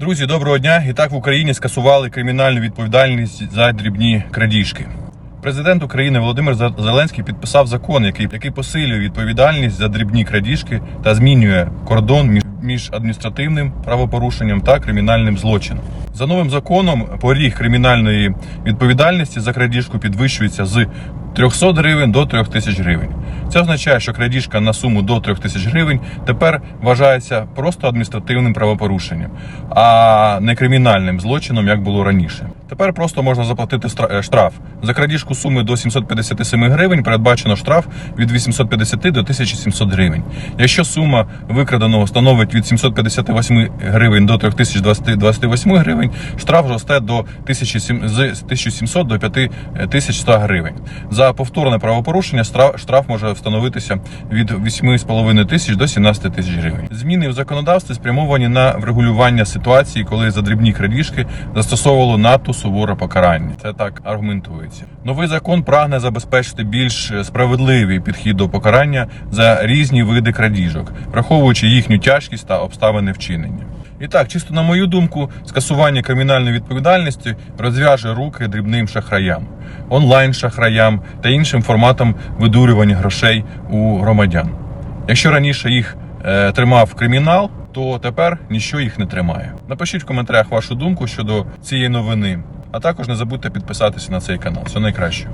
Друзі, доброго дня! І так в Україні скасували кримінальну відповідальність за дрібні крадіжки. Президент України Володимир Зеленський підписав закон, який, який посилює відповідальність за дрібні крадіжки та змінює кордон між, між адміністративним правопорушенням та кримінальним злочином. За новим законом поріг кримінальної відповідальності за крадіжку підвищується з 300 гривень до 3000 гривень. Це означає, що крадіжка на суму до 3000 гривень тепер вважається просто адміністративним правопорушенням, а не кримінальним злочином, як було раніше. Тепер просто можна заплатити е, штраф. За крадіжку суми до 757 гривень передбачено штраф від 850 до 1700 гривень. Якщо сума викраденого становить від 758 гривень до 3028 гривень, штраф росте до 1700 з 1700 до 5100 гривень. За повторне правопорушення штраф може встановитися від 8,5 тисяч до 17 тисяч гривень. Зміни в законодавстві спрямовані на врегулювання ситуації, коли за дрібні крадіжки застосовувало надто суворе покарання. Це так аргументується. Новий закон прагне забезпечити більш справедливий підхід до покарання за різні види крадіжок, враховуючи їхню тяжкість та обставини вчинення. І так, чисто на мою думку, скасування кримінальної відповідальності розв'яже руки дрібним шахраям, онлайн-шахраям та іншим форматам видурювання грошей у громадян. Якщо раніше їх е, тримав кримінал, то тепер ніщо їх не тримає. Напишіть в коментарях вашу думку щодо цієї новини, а також не забудьте підписатися на цей канал. Все найкраще.